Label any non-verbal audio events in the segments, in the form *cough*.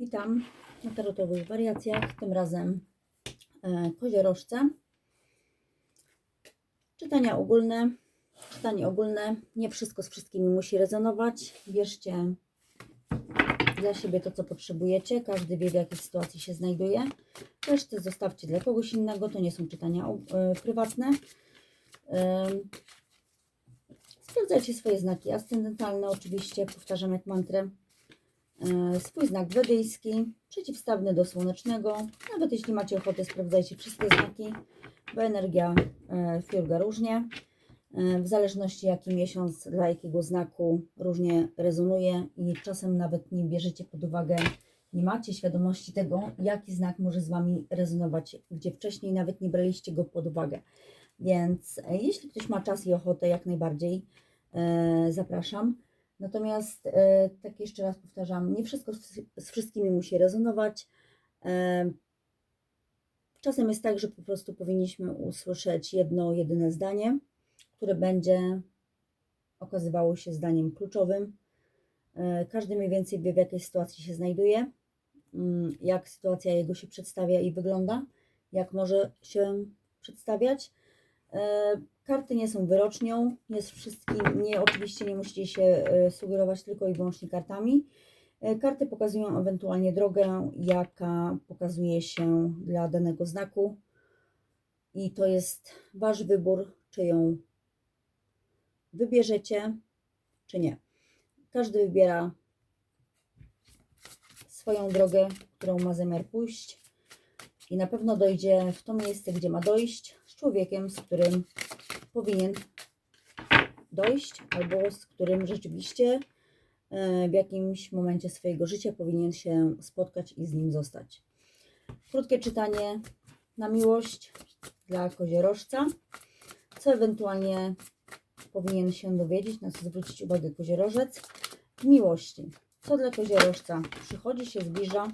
Witam na tarotowych wariacjach, tym razem e, koziorożce. Czytania ogólne. Czytanie ogólne. Nie wszystko z wszystkimi musi rezonować. Bierzcie dla siebie to, co potrzebujecie. Każdy wie, w jakiej sytuacji się znajduje. Resztę zostawcie dla kogoś innego. To nie są czytania e, prywatne. E, Sprawdzajcie swoje znaki ascendentalne, oczywiście, powtarzam jak mantrę. E, Swój znak wedyjski, przeciwstawny do słonecznego. Nawet jeśli macie ochotę, sprawdzajcie wszystkie znaki, bo energia e, fiurga różnie. E, W zależności jaki miesiąc, dla jakiego znaku różnie rezonuje i czasem nawet nie bierzecie pod uwagę, nie macie świadomości tego, jaki znak może z Wami rezonować, gdzie wcześniej nawet nie braliście go pod uwagę. Więc jeśli ktoś ma czas i ochotę, jak najbardziej zapraszam. Natomiast, e, tak jeszcze raz powtarzam, nie wszystko z, wszystkimi musi rezonować. E, czasem jest tak, że po prostu powinniśmy usłyszeć jedno, jedyne zdanie, które będzie okazywało się zdaniem kluczowym. E, każdy mniej więcej wie, w jakiej sytuacji się znajduje, mm, jak sytuacja jego się przedstawia i wygląda, jak może się przedstawiać. Karty nie są wyrocznią, nie z wszystkim, nie, oczywiście nie musicie się e, sugerować tylko i wyłącznie kartami. E, Karty pokazują ewentualnie drogę, jaka pokazuje się dla danego znaku i to jest Wasz wybór, czy ją wybierzecie, czy nie. Każdy wybiera swoją drogę, którą ma zamiar pójść i na pewno dojdzie w to miejsce, gdzie ma dojść, z człowiekiem, z którym powinien dojść, albo z którym rzeczywiście e, w jakimś momencie swojego życia powinien się spotkać i z nim zostać. Krótkie czytanie na miłość dla koziorożca. Co ewentualnie powinien się dowiedzieć, na co zwrócić uwagę koziorożec w miłości. Co dla koziorożca przychodzi, się zbliża.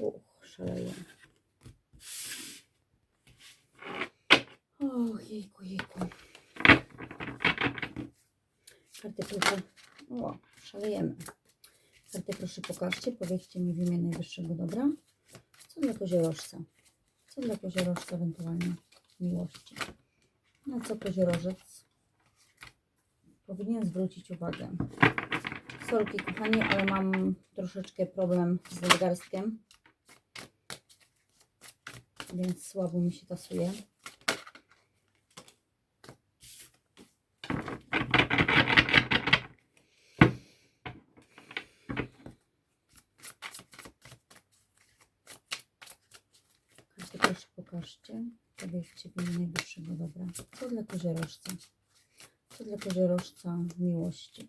Uch, szaleję. Och, jejku, jejku. Karty proszę. O, szalejemy. Karty proszę pokażcie. Powiedzcie mi w imię najwyższego dobra. Co dla koziorożca? Co dla koziorożca ewentualnie miłości? Na co koziorożec powinien zwrócić uwagę? Sorki, kochani, ale mam troszeczkę problem z nadgarstkiem. Więc słabo mi się tasuje. Każdy proszę pokażcie. Powiedzcie w imię najwyższego dobra. Co dla koziorożca? Co dla koziorożca miłości?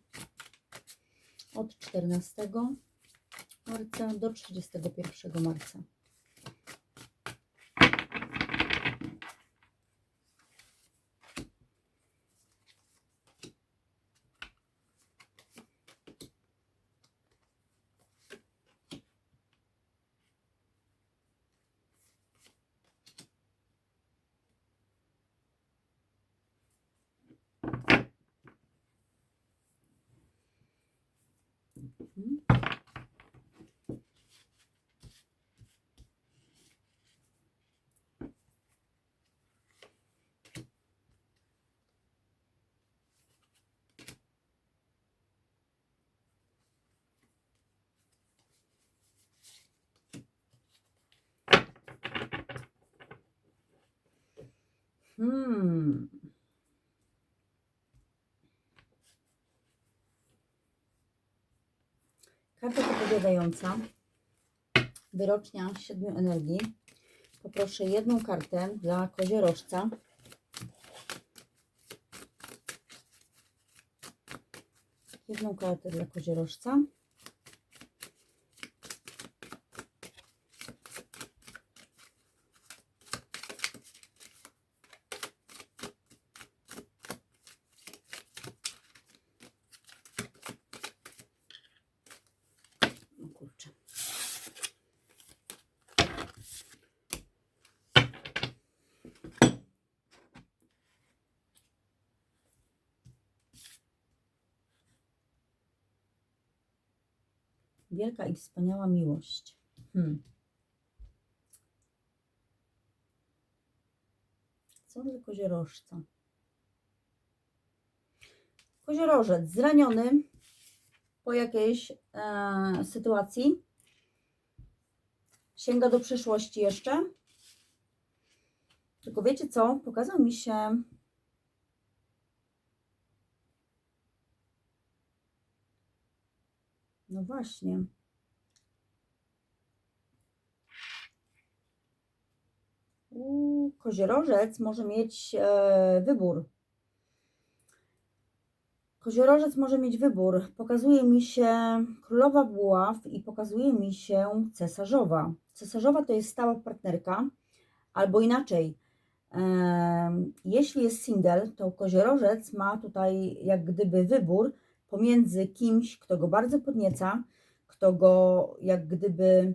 Od 14 marca do 31 marca. Hmm. Karta podpowiadająca. Wyrocznia siedmiu energii. Poproszę jedną kartę dla koziorożca. Jedną kartę dla koziorożca. O kurczę. Wielka i wspaniała miłość. Hmm. Co dla koziorożca? Koziorożec zraniony po jakiejś e, sytuacji. Sięga do przeszłości jeszcze. Tylko wiecie co? Pokazał mi się. No właśnie. Koziorożec może mieć e, wybór. Koziorożec może mieć wybór. Pokazuje mi się królowa buław i pokazuje mi się cesarzowa. Cesarzowa to jest stała partnerka, albo inaczej. em, Jeśli jest single, to koziorożec ma tutaj jak gdyby wybór pomiędzy kimś, kto go bardzo podnieca, kto go jak gdyby.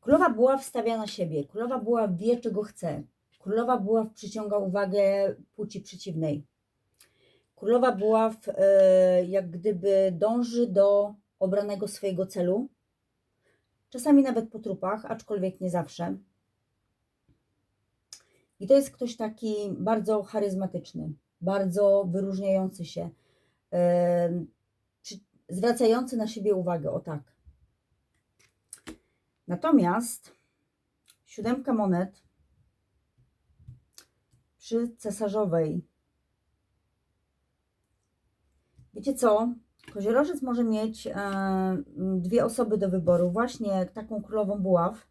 Królowa buław stawia na siebie. Królowa buław wie, czego chce. Królowa buław przyciąga uwagę płci przeciwnej. Królowa buław e, jak gdyby dąży do obranego swojego celu. Czasami nawet po trupach, aczkolwiek nie zawsze. I to jest ktoś taki bardzo charyzmatyczny, bardzo wyróżniający się, zwracający na siebie uwagę, o tak. Natomiast siódemka monet przy cesarzowej Wiecie co? Koziorożec może mieć e, dwie osoby do wyboru, właśnie taką królową buław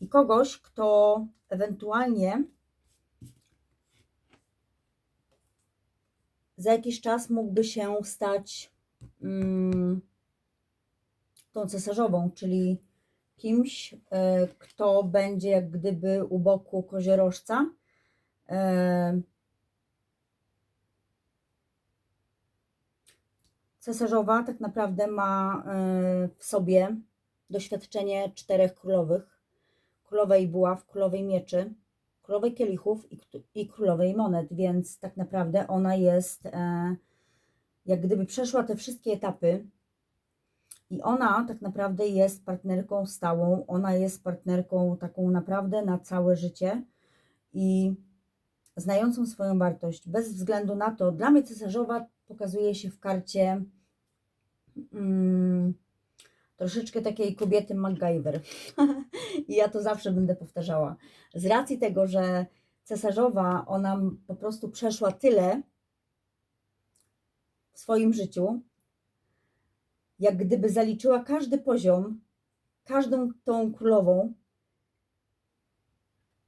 i kogoś, kto ewentualnie za jakiś czas mógłby się stać mm, tą cesarzową, czyli kimś, e, kto będzie jak gdyby u boku koziorożca. E, Cesarzowa tak naprawdę ma e, w sobie doświadczenie czterech królowych. Królowej buław, królowej mieczy, królowej kielichów i, i królowej monet, więc tak naprawdę ona jest, e, jak gdyby przeszła te wszystkie etapy i ona tak naprawdę jest partnerką stałą, ona jest partnerką taką naprawdę na całe życie i znającą swoją wartość. Bez względu na to, dla mnie cesarzowa pokazuje się w karcie mm, troszeczkę takiej kobiety MacGyver. *laughs* I ja to zawsze będę powtarzała. Z racji tego, że cesarzowa, ona po prostu przeszła tyle w swoim życiu, jak gdyby zaliczyła każdy poziom, każdą tą królową,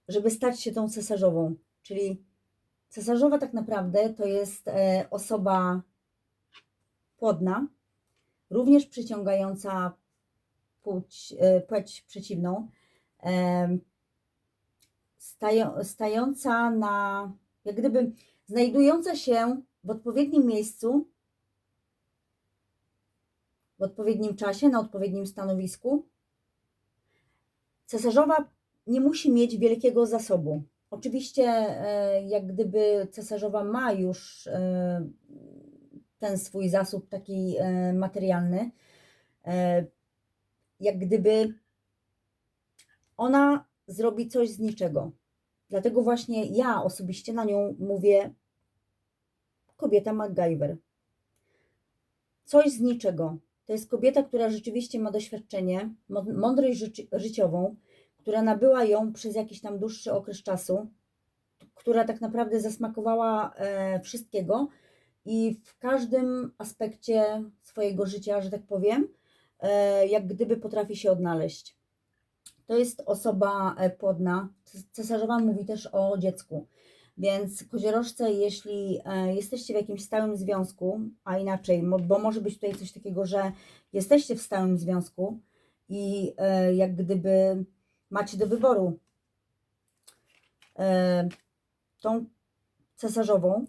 żeby stać się tą cesarzową. Czyli cesarzowa tak naprawdę to jest e, osoba płodna, również przyciągająca płeć, e, płeć przeciwną, stają, stająca na, jak gdyby znajdująca się w odpowiednim miejscu, w odpowiednim czasie, na odpowiednim stanowisku. Cesarzowa nie musi mieć wielkiego zasobu. Oczywiście, e, jak gdyby cesarzowa ma już e, ten swój zasób taki materialny, jak gdyby ona zrobi coś z niczego. Dlatego właśnie ja osobiście na nią mówię kobieta MacGyver. Coś z niczego. To jest kobieta, która rzeczywiście ma doświadczenie, mądrość życi- życiową, która nabyła ją przez jakiś tam dłuższy okres czasu, która tak naprawdę zasmakowała e, wszystkiego i w każdym aspekcie swojego życia, że tak powiem, jak gdyby potrafi się odnaleźć. To jest osoba e, płodna. Ces- Cesarzowa mówi też o dziecku. Więc koziorożce, jeśli e, jesteście w jakimś stałym związku, a inaczej, bo może być tutaj coś takiego, że jesteście w stałym związku i e, jak gdyby macie do wyboru e, tą cesarzową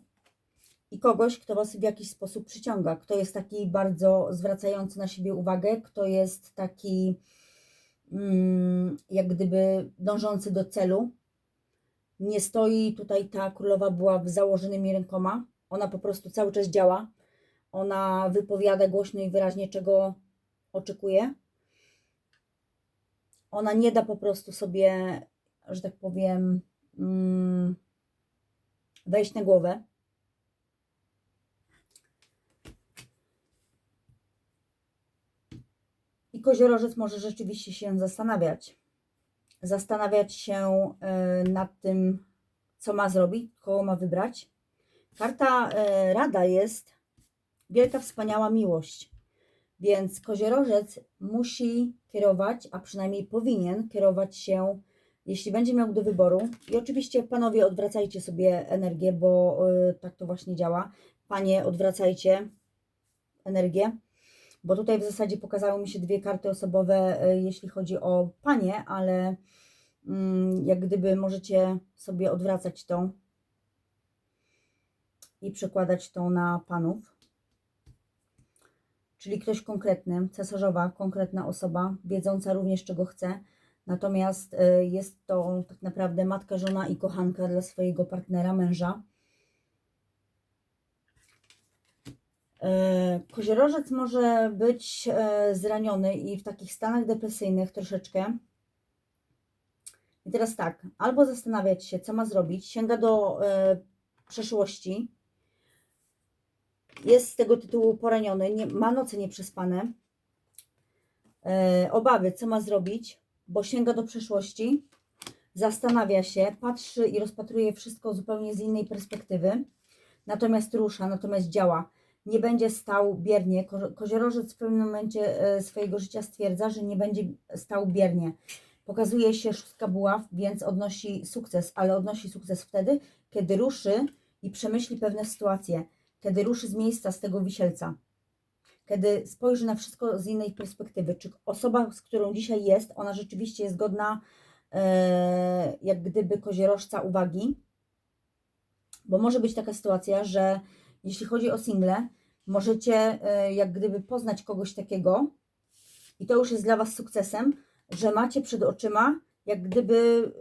i kogoś, kto Was w jakiś sposób przyciąga, kto jest taki bardzo zwracający na siebie uwagę, kto jest taki mm, jak gdyby dążący do celu. Nie stoi tutaj ta królowa była w założonymi rękoma. Ona po prostu cały czas działa. Ona wypowiada głośno i wyraźnie, czego oczekuje. Ona nie da po prostu sobie, że tak powiem, mm, wejść na głowę. Koziorożec może rzeczywiście się zastanawiać. Zastanawiać się y, nad tym, co ma zrobić, kogo ma wybrać. Karta y, Rada jest wielka, wspaniała miłość. Więc koziorożec musi kierować, a przynajmniej powinien kierować się, jeśli będzie miał do wyboru. I oczywiście, panowie, odwracajcie sobie energię, bo y, tak to właśnie działa. Panie, odwracajcie energię, bo tutaj w zasadzie pokazały mi się dwie karty osobowe, y, jeśli chodzi o panie, ale mm, jak gdyby możecie sobie odwracać tą i przekładać to na panów czyli ktoś konkretny, cesarzowa, konkretna osoba, wiedząca również czego chce. Natomiast y, jest to tak naprawdę matka, żona i kochanka dla swojego partnera, męża. Koziorożec może być y, zraniony i w takich stanach depresyjnych troszeczkę. I teraz tak, albo zastanawiać się, co ma zrobić, sięga do przeszłości, jest z tego tytułu poraniony, nie, ma noce nieprzespane, e, obawy, co ma zrobić, bo sięga do przeszłości, zastanawia się, patrzy i rozpatruje wszystko zupełnie z innej perspektywy, natomiast rusza, natomiast działa. Nie będzie stał biernie. Ko koziorożec w pewnym momencie e, swojego życia stwierdza, że nie będzie stał biernie. Pokazuje się szóstka buław, więc odnosi sukces, ale odnosi sukces wtedy, kiedy ruszy i przemyśli pewne sytuacje kiedy ruszy z miejsca z tego wisielca, kiedy spojrzy na wszystko z innej perspektywy, czy osoba, z którą dzisiaj jest, ona rzeczywiście jest godna e, jak gdyby kozierożca uwagi, bo może być taka sytuacja, że jeśli chodzi o single, możecie e, jak gdyby poznać kogoś takiego i to już jest dla Was sukcesem, że macie przed oczyma jak gdyby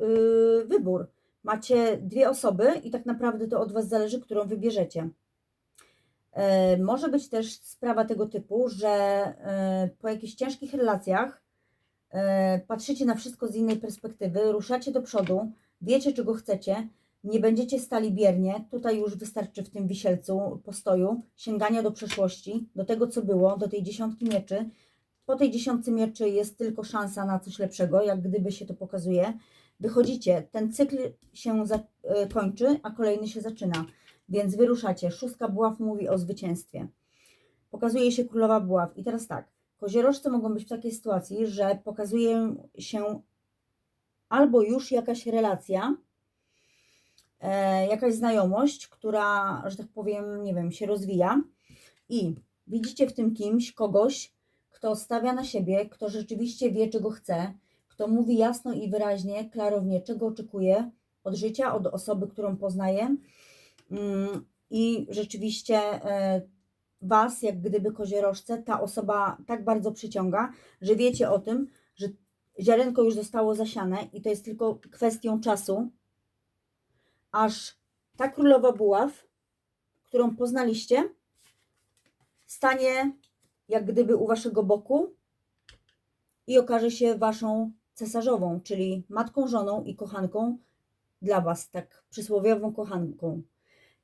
e, wybór. Macie dwie osoby i tak naprawdę to od Was zależy, którą wybierzecie. E, może być też sprawa tego typu, że po jakichś ciężkich relacjach patrzycie na wszystko z innej perspektywy, ruszacie do przodu, wiecie czego chcecie, nie będziecie stali biernie. Tutaj już wystarczy w tym wisielcu postoju sięgania do przeszłości, do tego co było, do tej dziesiątki mieczy. Po tej dziesiątce mieczy jest tylko szansa na coś lepszego, jak gdyby się to pokazuje. Wychodzicie, ten cykl się kończy, a kolejny się zaczyna. Więc wyruszacie. Szóstka buław mówi o zwycięstwie. Pokazuje się królowa buław. I teraz tak. Koziorożce mogą być w takiej sytuacji, że pokazuje się albo już jakaś relacja, e, jakaś znajomość, która, że tak powiem, nie wiem, się rozwija. I widzicie w tym kimś kogoś, kto stawia na siebie, kto rzeczywiście wie, czego chce, kto mówi jasno i wyraźnie, klarownie, czego oczekuje od życia, od osoby, którą poznaje. Mm, i rzeczywiście e, Was, jak gdyby koziorożce, ta osoba tak bardzo przyciąga, że wiecie o tym, że ziarenko już zostało zasiane i to jest tylko kwestią czasu, aż ta królowa buław, którą poznaliście, stanie jak gdyby u Waszego boku i okaże się Waszą cesarzową, czyli matką, żoną i kochanką dla Was, tak przysłowiową kochanką.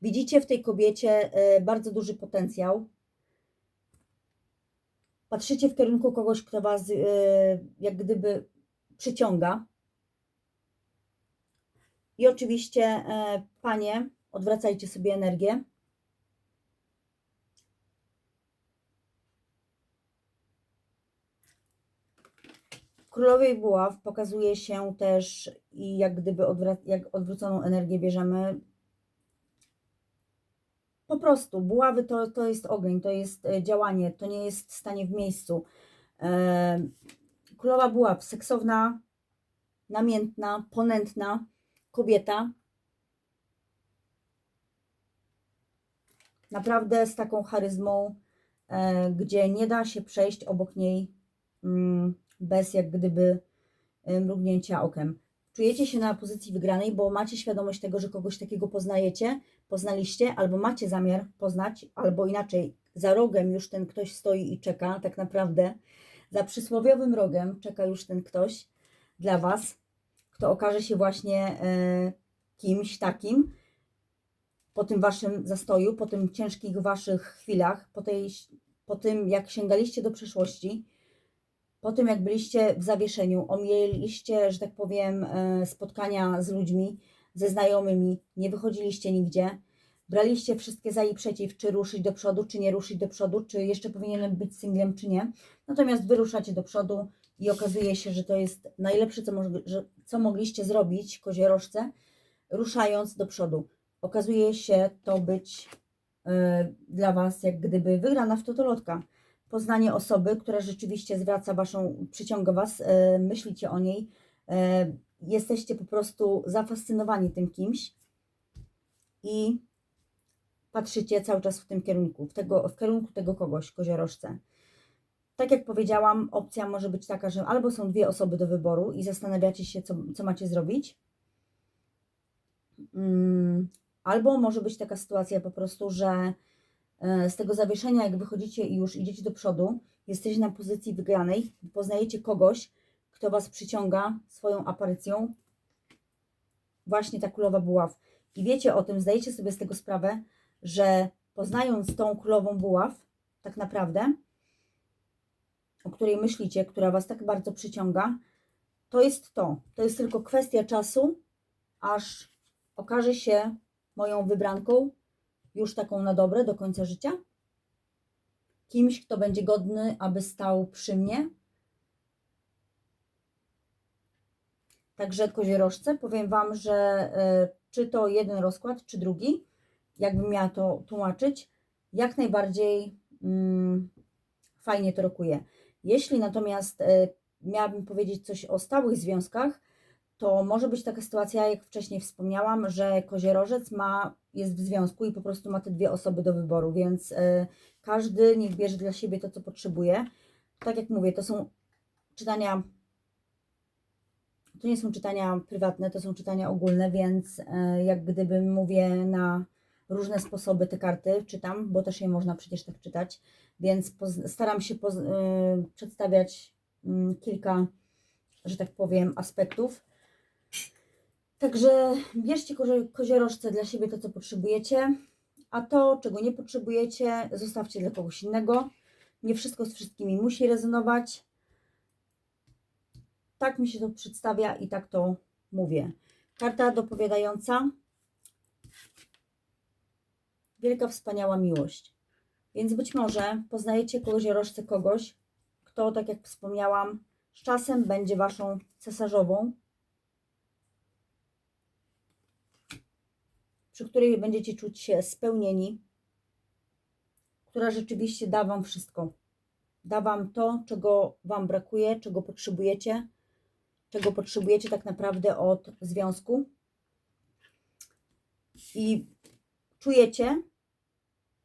Widzicie w tej kobiecie e, bardzo duży potencjał. Patrzycie w kierunku kogoś, kto Was e, jak gdyby przyciąga. I oczywiście, e, panie, odwracajcie sobie energię. Królowej Buław pokazuje się też i jak gdyby odwrac jak odwróconą energię bierzemy po prostu, buławy to, to jest ogień, to jest e, działanie, to nie jest stanie w miejscu. E, królowa buław, seksowna, namiętna, ponętna kobieta. Naprawdę z taką charyzmą, e, gdzie nie da się przejść obok niej mm, bez jak gdyby mrugnięcia okiem. Czujecie się na pozycji wygranej, bo macie świadomość tego, że kogoś takiego poznajecie, poznaliście, albo macie zamiar poznać, albo inaczej, za rogiem już ten ktoś stoi i czeka tak naprawdę, za przysłowiowym rogiem czeka już ten ktoś dla Was, kto okaże się właśnie e, kimś takim po tym Waszym zastoju, po tym ciężkich Waszych chwilach, po, tej, po tym jak sięgaliście do przeszłości, po tym jak byliście w zawieszeniu, omijaliście, że tak powiem, e, spotkania z ludźmi, ze znajomymi, nie wychodziliście nigdzie, braliście wszystkie za i przeciw, czy ruszyć do przodu, czy nie ruszyć do przodu, czy jeszcze powinienem być singlem, czy nie. Natomiast wy ruszacie do przodu i okazuje się, że to jest najlepsze, co, mo- że, co mogliście zrobić, koziorożce, ruszając do przodu. Okazuje się to być e, dla Was jak gdyby wygrana w totolotka. Poznanie osoby, która rzeczywiście zwraca Waszą, przyciąga Was, e, myślicie o niej, e, jesteście po prostu zafascynowani tym kimś i patrzycie cały czas w tym kierunku, w, tego, w kierunku tego kogoś, koziorożce. Tak jak powiedziałam, opcja może być taka, że albo są dwie osoby do wyboru i zastanawiacie się, co, co macie zrobić, Mm, albo może być taka sytuacja po prostu, że e, z tego zawieszenia, jak wychodzicie i już idziecie do przodu, jesteście na pozycji wygranej, poznajecie kogoś, kto Was przyciąga swoją aparycją, właśnie ta królowa buław. I wiecie o tym, zdajecie sobie z tego sprawę, że poznając tą królową buław, tak naprawdę, o której myślicie, która Was tak bardzo przyciąga, to jest to. To jest tylko kwestia czasu, aż okaże się moją wybranką, już taką na dobre, do końca życia. Kimś, kto będzie godny, aby stał przy mnie. Także koziorożce, powiem Wam, że y, czy to jeden rozkład, czy drugi, jakbym miała to tłumaczyć, jak najbardziej mm, fajnie to rokuje. Jeśli natomiast y, miałabym powiedzieć coś o stałych związkach, to może być taka sytuacja, jak wcześniej wspomniałam, że koziorożec ma, jest w związku i po prostu ma te dwie osoby do wyboru, więc y, każdy niech bierze dla siebie to, co potrzebuje. Tak jak mówię, to są czytania, to nie są czytania prywatne, to są czytania ogólne, więc y, jak gdyby mówię na różne sposoby te karty czytam, bo też je można przecież tak czytać, więc staram się y, przedstawiać mm, kilka, że tak powiem, aspektów. Także bierzcie kozie- koziorożce dla siebie to, co potrzebujecie, a to, czego nie potrzebujecie, zostawcie dla kogoś innego. Nie wszystko z wszystkimi musi rezonować. Tak mi się to przedstawia i tak to mówię. Karta dopowiadająca. Wielka, wspaniała miłość. Więc być może poznajecie koziorożce kogoś, kto, tak jak wspomniałam, z czasem będzie waszą cesarzową, przy której będziecie czuć się spełnieni, która rzeczywiście da Wam wszystko. Da Wam to, czego Wam brakuje, czego potrzebujecie, czego potrzebujecie tak naprawdę od związku. I czujecie,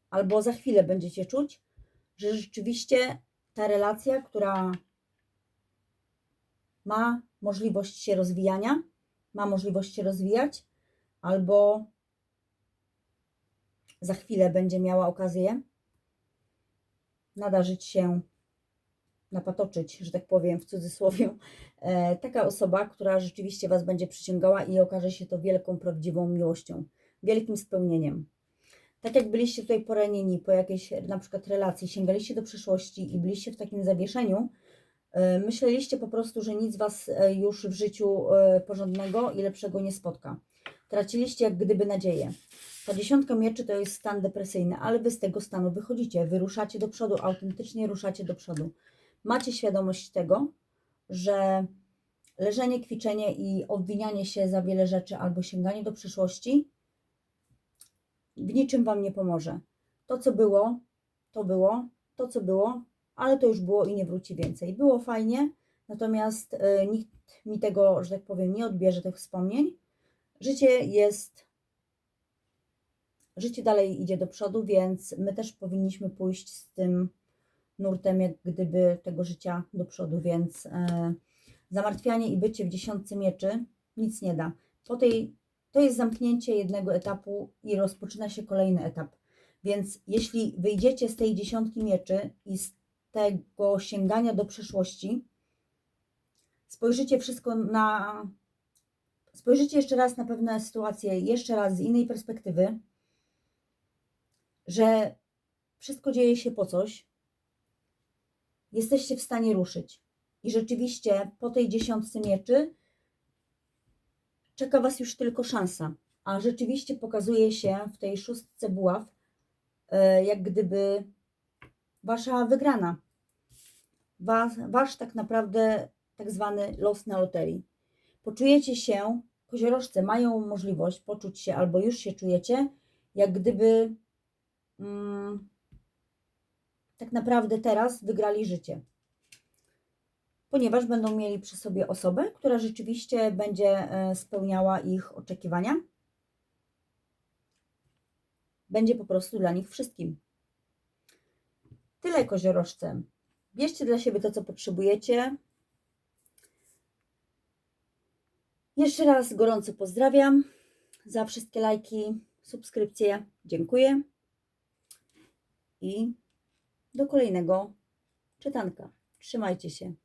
albo za chwilę będziecie czuć, że rzeczywiście ta relacja, która ma możliwość się rozwijania, ma możliwość się rozwijać, albo za chwilę będzie miała okazję nadarzyć się, napatoczyć, że tak powiem w cudzysłowie, e, taka osoba, która rzeczywiście Was będzie przyciągała i okaże się to wielką, prawdziwą miłością, wielkim spełnieniem. Tak jak byliście tutaj poranieni po jakiejś na przykład relacji, sięgaliście do przeszłości i byliście w takim zawieszeniu, e, myśleliście po prostu, że nic Was e, już w życiu e, porządnego i lepszego nie spotka. Traciliście jak gdyby nadzieję. Ta dziesiątka mieczy to jest stan depresyjny, ale wy z tego stanu wychodzicie, wyruszacie do przodu, autentycznie ruszacie do przodu. Macie świadomość tego, że leżenie, kwiczenie i obwinianie się za wiele rzeczy albo sięganie do przyszłości w niczym wam nie pomoże. To, co było, to było, to, co było, ale to już było i nie wróci więcej. Było fajnie, natomiast y, nikt mi tego, że tak powiem, nie odbierze tych wspomnień. Życie jest życie dalej idzie do przodu, więc my też powinniśmy pójść z tym nurtem, jak gdyby tego życia do przodu, więc e, zamartwianie i bycie w dziesiątce mieczy nic nie da. Po tej, to jest zamknięcie jednego etapu i rozpoczyna się kolejny etap. Więc jeśli wyjdziecie z tej dziesiątki mieczy i z tego sięgania do przeszłości. Spojrzycie wszystko na. Spojrzycie jeszcze raz na pewne sytuacje, jeszcze raz z innej perspektywy, że wszystko dzieje się po coś. Jesteście w stanie ruszyć. I rzeczywiście po tej dziesiątce mieczy czeka Was już tylko szansa. A rzeczywiście pokazuje się w tej szóstce buław, e, jak gdyby Wasza wygrana. Was, wasz tak naprawdę tak zwany los na loterii. Poczujecie się, koziorożce mają możliwość poczuć się, albo już się czujecie, jak gdyby mm, tak naprawdę teraz wygrali życie ponieważ będą mieli przy sobie osobę, która rzeczywiście będzie e, spełniała ich oczekiwania. Będzie po prostu dla nich wszystkim. Tyle koziorożce. Bierzcie dla siebie to, co potrzebujecie. Jeszcze raz gorąco pozdrawiam za wszystkie lajki, subskrypcje. Dziękuję. I do kolejnego czytanka. Trzymajcie się.